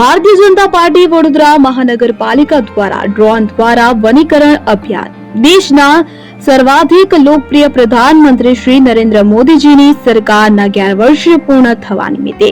Bharatiya Janata party Vadodara મહાનગરપાલિકા દ્વારા drone દ્વારા વનીકરણ અભિયાન. દેશના સર્વાધિક લોકપ્રિય પ્રધાનમંત્રી શ્રી નરેન્દ્ર મોદીજીની સરકારના અગિયાર વર્ષ પૂર્ણ થવા નિમિત્તે.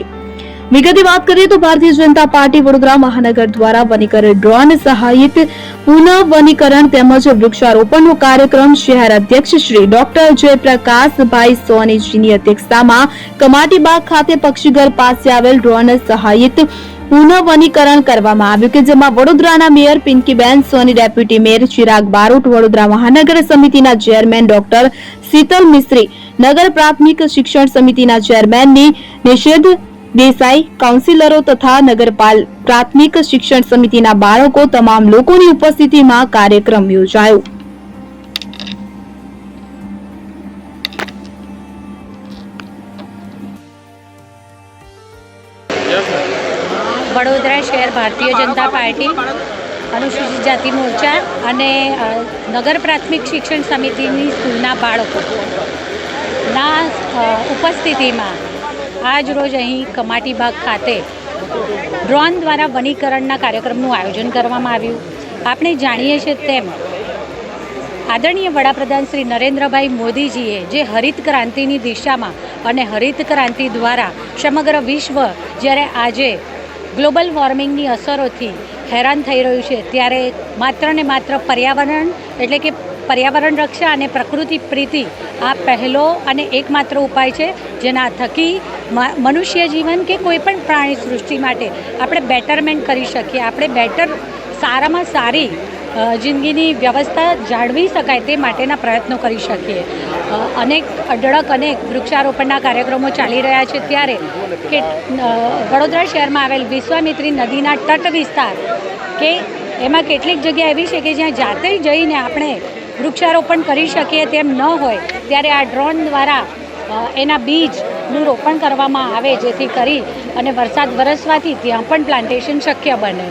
વિગતે વાત કરીએ તો ભારતીય જનતા પાર્ટી વડોદરા મહાનગર દ્વારા વનીકરણ ડ્રોન સહાયિત પુનઃ વનીકરણ તેમજ વૃક્ષારોપણનો કાર્યક્રમ શહેર અધ્યક્ષ શ્રી ડોક્ટર જયપ્રકાશભાઈ સોનીજીની અધ્યક્ષતામાં કમાટીબાગ ખાતે પક્ષીઘર પાસે આવેલ ડ્રોન સહાયિત પુનઃ વનીકરણ કરવામાં આવ્યું કે જેમાં વડોદરાના mayor Pinkiben, Soni deputy mayor Chirag Barot, Vadodara મહાનગર સમિતિના ચેરમેન ડોક્ટર શીતલ મિસ્ત્રી, નગર પ્રાથમિક શિક્ષણ સમિતિના ચેરમેનની નિષેધ, દેસાઈ કાઉન્સિલરો તથા નગરપાલ પ્રાથમિક શિક્ષણ સમિતિના બાળકો, તમામ લોકોની ઉપસ્થિતિમાં કાર્યક્રમ યોજાયો. વડોદરા શહેર ભારતીય જનતા પાર્ટી, અનુસૂચિત જાતિ મોરચા અને નગર પ્રાથમિક શિક્ષણ સમિતિની સ્કૂલના બાળકો. ના ઉપસ્થિતિમાં આજ રોજ અહીં કમાટીબાગ ખાતે ડ્રોન દ્વારા વનીકરણના કાર્યક્રમનું આયોજન કરવામાં આવ્યું. આપણે જાણીએ છીએ તેમ આદરણીય વડાપ્રધાન શ્રી નરેન્દ્રભાઈ મોદીજીએ જે હરિત ક્રાંતિની દિશામાં અને હરિત ક્રાંતિ દ્વારા સમગ્ર વિશ્વ જ્યારે આજે ગ્લોબલ વોર્મિંગની અસરોથી હેરાન થઈ રહ્યું છે. ત્યારે માત્ર ને માત્ર પર્યાવરણ, એટલે કે પર્યાવરણ રક્ષા અને પ્રકૃતિ પ્રીતિ, આ પહેલો અને એકમાત્ર ઉપાય છે, જેના થકી મનુષ્ય જીવન કે કોઈ પણ પ્રાણી સૃષ્ટિ માટે આપણે બેટરમેન્ટ કરી શકીએ. આપણે બેટર સારામાં સારી જિંદગીની વ્યવસ્થા જાળવી શકાય તે માટેના પ્રયત્નો કરી શકીએ. અનેક અઢળક અનેક વૃક્ષારોપણના કાર્યક્રમો ચાલી રહ્યા છે ત્યારે કે વડોદરા શહેરમાં આવેલ વિશ્વામિત્રી નદીના તટ વિસ્તાર કે એમાં કેટલીક જગ્યા એવી છે કે જ્યાં જાતે જઈને આપણે વૃક્ષારોપણ કરી શકીએ તેમ ન હોય, ત્યારે આ ડ્રોન દ્વારા એના બીજનું રોપણ કરવામાં આવે જેથી કરી અને વરસાદ વરસવાથી ત્યાં પણ પ્લાન્ટેશન શક્ય બને.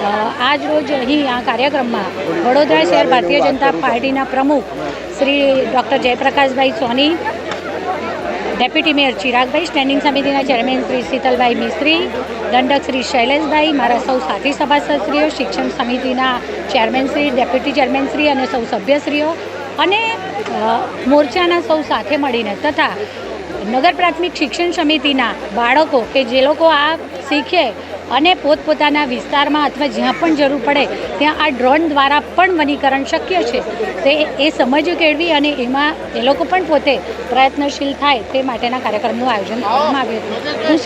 આજ રોજ અહીં આ કાર્યક્રમમાં વડોદરા શહેર ભારતીય જનતા પાર્ટીના પ્રમુખ Shri doctor Jayprakashbhai Soni, deputy mayor Chiragbhai, standing સમિતિના ચેરમેન શ્રી શીતલભાઈ મિસ્ત્રી, દંડક શ્રી શૈલેષભાઈ, મારા સૌ સાથી સભાસદશ્રીઓ, શિક્ષણ સમિતિના ચેરમેનશ્રી ડેપ્યુટી ચેરમેનશ્રી અને સૌ સભ્યશ્રીઓ અને મોરચાના સૌ સાથે મળીને તથા નગર પ્રાથમિક શિક્ષણ સમિતિના બાળકો કે જે લોકો આ શીખે અને પોતપોતાના વિસ્તારમાં અથવા જ્યાં પણ જરૂર પડે, ત્યાં આ ડ્રોન દ્વારા પણ વનીકરણ શક્ય છે. તે એ સમજ કેળવી અને એમાં એ લોકો પણ પોતે પ્રયત્નશીલ થાય તે માટેના કાર્યક્રમનું આયોજન કરવામાં આવ્યું હતું. હું